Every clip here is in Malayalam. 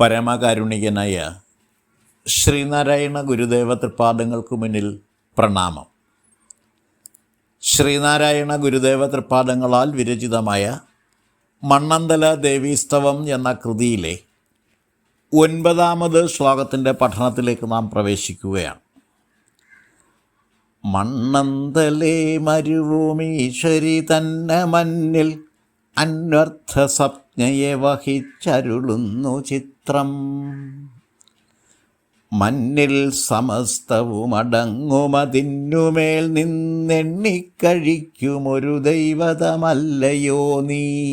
പരമകാരുണികനായ ശ്രീനാരായണ ഗുരുദേവ തൃപ്പാദങ്ങൾക്ക് മുന്നിൽ പ്രണാമം. ശ്രീനാരായണ ഗുരുദേവ തൃപ്പാദങ്ങളാൽ വിരചിതമായ മണ്ണന്തല ദേവീസ്തവം എന്ന കൃതിയിലെ ഒൻപതാമത് ശ്ലോകത്തിന്റെ പഠനത്തിലേക്ക് നാം പ്രവേശിക്കുകയാണ്. മണ്ണന്തലേ മരുഭൂമീശ്വരി തന്നെ മന്നിൽ അന്വർത്ഥ സ്വപ്നയെ വഹിച്ചരുളുന്നു ചിത്രം. മന്നിൽ സമസ്തവുമടങ്ങുമതിന്നുമേൽ നിന്നെണ്ണിക്കഴിക്കുമൊരു ദൈവതമല്ലയോ നീ.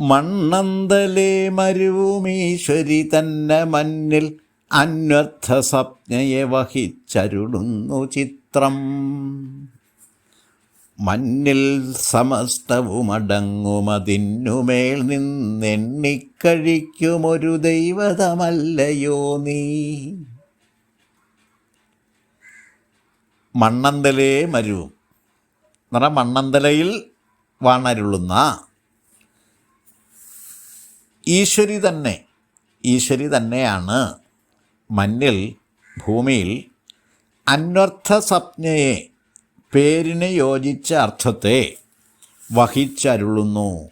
മണ്ണന്തലേ മരുഭൂമീശ്വരി തന്നെ മന്നിൽ അന്വർത്ഥ സ്വപ്നയെ വഹിച്ചരുളുന്നു ചിത്രം. മഞ്ഞിൽ സമസ്തവുമടങ്ങുമതിന്നുമേൽ നിന്നെണ്ണിക്കഴിക്കുമൊരു ദൈവതമല്ലയോ നീ? മണ്ണന്തലേ മരുവും നിറ മണ്ണന്തലയിൽ വാണരുളുന്ന ഈശ്വരി തന്നെ ഈശ്വരി തന്നെയാണ് മഞ്ഞിൽ ഭൂമിയിൽ അന്വർത്ഥ സ്വപ്നയെ പേരിന് യോജിച്ച അർത്ഥത്തെ വഹിച്ചരുളുന്നു.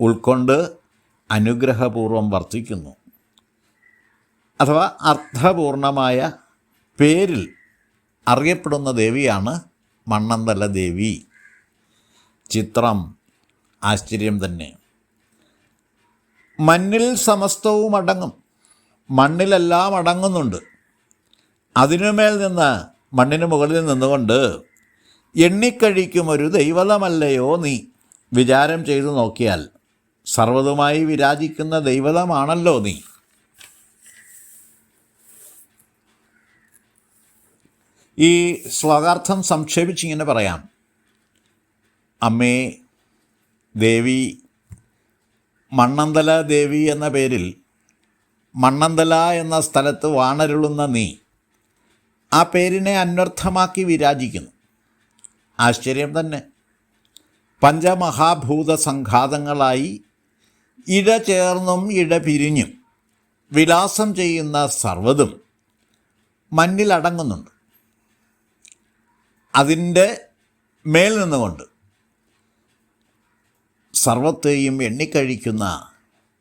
ഉൾക്കൊണ്ട് അനുഗ്രഹപൂർവം വർത്തിക്കുന്നു. അഥവാ അർത്ഥപൂർണമായ പേരിൽ അറിയപ്പെടുന്ന ദേവിയാണ് മണ്ണന്തല ദേവി. ചിത്രം ആശ്ചര്യം തന്നെ. മണ്ണിൽ സമസ്തവും അടങ്ങും. മണ്ണിലെല്ലാം അടങ്ങുന്നുണ്ട്. അതിനുമേൽ നിന്ന് മണ്ണിന് മുകളിൽ നിന്നുകൊണ്ട് എണ്ണിക്കഴിക്കും ഒരു ദൈവതമല്ലയോ നീ? വിചാരം ചെയ്തു നോക്കിയാൽ സർവതുമായി വിരാജിക്കുന്ന ദൈവതമാണല്ലോ നീ. ഈ ശ്ലോകാർത്ഥം സംക്ഷേപിച്ചിങ്ങനെ പറയാം. അമ്മേ ദേവി മണ്ണന്തല ദേവി എന്ന പേരിൽ മണ്ണന്തല എന്ന സ്ഥലത്ത് വാണരുളുന്ന നീ ആ പേരിനെ അന്വർത്ഥമാക്കി വിരാജിക്കുന്നു. ആശ്ചര്യം തന്നെ. പഞ്ചമഹാഭൂത സംഘാതങ്ങളായി ഇഴ ചേർന്നും ഇഴ പിരിഞ്ഞും വിലാസം ചെയ്യുന്ന സർവതും മഞ്ഞിലടങ്ങുന്നുണ്ട് അതിന്റെ മേൽ നിന്നുകൊണ്ട് സർവത്തെയും എണ്ണിക്കഴിക്കുന്ന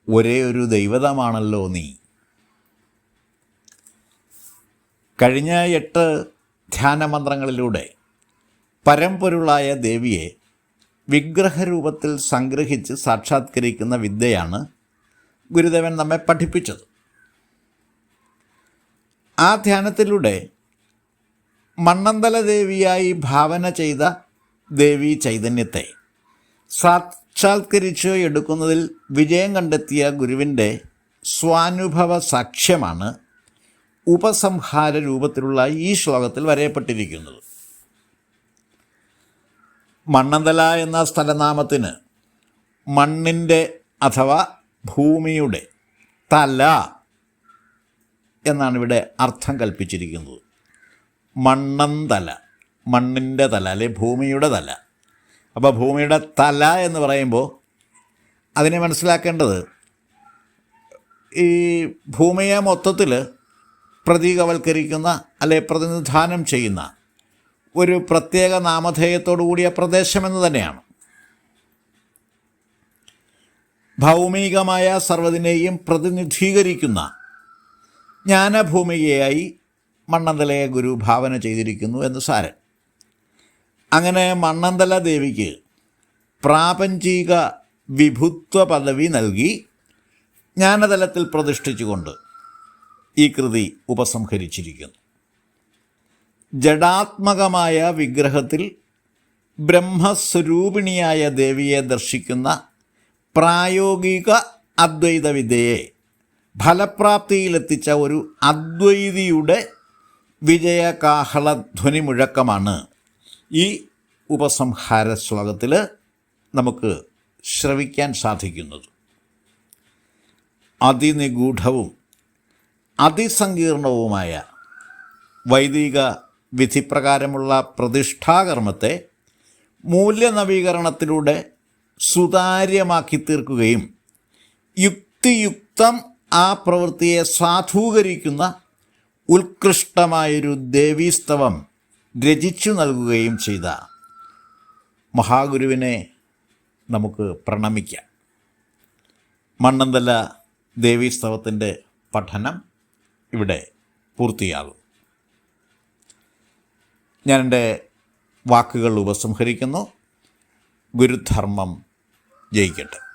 ഒരേ ഒരു ദൈവതമാണല്ലോ നീ. കഴിഞ്ഞ എട്ട് ധ്യാനമന്ത്രങ്ങളിലൂടെ പരമ്പൊരുളായ ദേവിയെ വിഗ്രഹരൂപത്തിൽ സംഗ്രഹിച്ച് സാക്ഷാത്കരിക്കുന്ന വിദ്യയാണ് ഗുരുദേവൻ നമ്മെ പഠിപ്പിച്ചത്. ആ ധ്യാനത്തിലൂടെ മണ്ണന്തല ദേവിയായി ഭാവന ചെയ്ത ദേവി ചൈതന്യത്തെ സാക്ഷാത്കരിച്ച് എടുക്കുന്നതിൽ വിജയം കണ്ടെത്തിയ ഗുരുവിന്റെ സ്വാനുഭവ സാക്ഷ്യമാണ് ഉപസംഹാര രൂപത്തിലുള്ള ഈ ശ്ലോകത്തിൽ വരയപ്പെട്ടിരിക്കുന്നത്. മണ്ണന്തല എന്ന സ്ഥലനാമത്തിന് മണ്ണിന്റെ അഥവാ ഭൂമിയുടെ തല എന്നാണ് ഇവിടെ അർത്ഥം കൽപ്പിച്ചിരിക്കുന്നത്. മണ്ണന്തല മണ്ണിന്റെ തല അല്ലെ ഭൂമിയുടെ തല. അപ്പോൾ ഭൂമിയുടെ തല എന്ന് പറയുമ്പോൾ അതിനെ മനസ്സിലാക്കേണ്ടത് ഈ ഭൂമിയെ മൊത്തത്തിൽ പ്രതീകവൽക്കരിക്കുന്ന അല്ലെ പ്രതിനിധാനം ചെയ്യുന്ന ഒരു പ്രത്യേക നാമധേയത്തോടു കൂടിയ പ്രദേശമെന്ന് തന്നെയാണ്. ഭൗമികമായ സർവതിനെയും പ്രതിനിധീകരിക്കുന്ന ജ്ഞാനഭൂമികയായി മണ്ണന്തലയെ ഗുരു ഭാവന ചെയ്തിരിക്കുന്നു എന്ന് സാരൻ. അങ്ങനെ മണ്ണന്തല ദേവിക്ക് പ്രാപഞ്ചിക വിഭുത്വ പദവി നൽകി ജ്ഞാനതലത്തിൽ പ്രതിഷ്ഠിച്ചുകൊണ്ട് ഈ കൃതി ഉപസംഹരിച്ചിരിക്കുന്നു. ജഡാത്മകമായ വിഗ്രഹത്തിൽ ബ്രഹ്മസ്വരൂപിണിയായ ദേവിയെ ദർശിക്കുന്ന പ്രായോഗിക അദ്വൈത വിദ്യയെ ഫലപ്രാപ്തിയിലെത്തിച്ച ഒരു അദ്വൈതിയുടെ വിജയകാഹളധ്വനി മുഴക്കമാണ് ഈ ഉപസംഹാര ശ്ലോകത്തിൽ നമുക്ക് ശ്രവിക്കാൻ സാധിക്കുന്നത്. അതിനിഗൂഢവും അതിസങ്കീർണവുമായ വൈദിക വിധിപ്രകാരമുള്ള പ്രതിഷ്ഠാകർമ്മത്തെ മൂല്യനവീകരണത്തിലൂടെ സുതാര്യമാക്കി തീർക്കുകയും യുക്തിയുക്തം ആ പ്രവൃത്തിയെ സാധൂകരിക്കുന്ന ഉത്കൃഷ്ടമായൊരു ദേവീസ്തവം രചിച്ചു നൽകുകയും ചെയ്ത മഹാഗുരുവിനെ നമുക്ക് പ്രണമിക്കാം. മണ്ണന്തല ദേവീസ്തവത്തിന്റെ പഠനം ഇവിടെ പൂർത്തിയാകും. ഞാൻ എന്റെ വാക്കുകൾ ഉപസംഹരിക്കുന്നു. ഗുരുധർമ്മം ജയിക്കട്ടെ.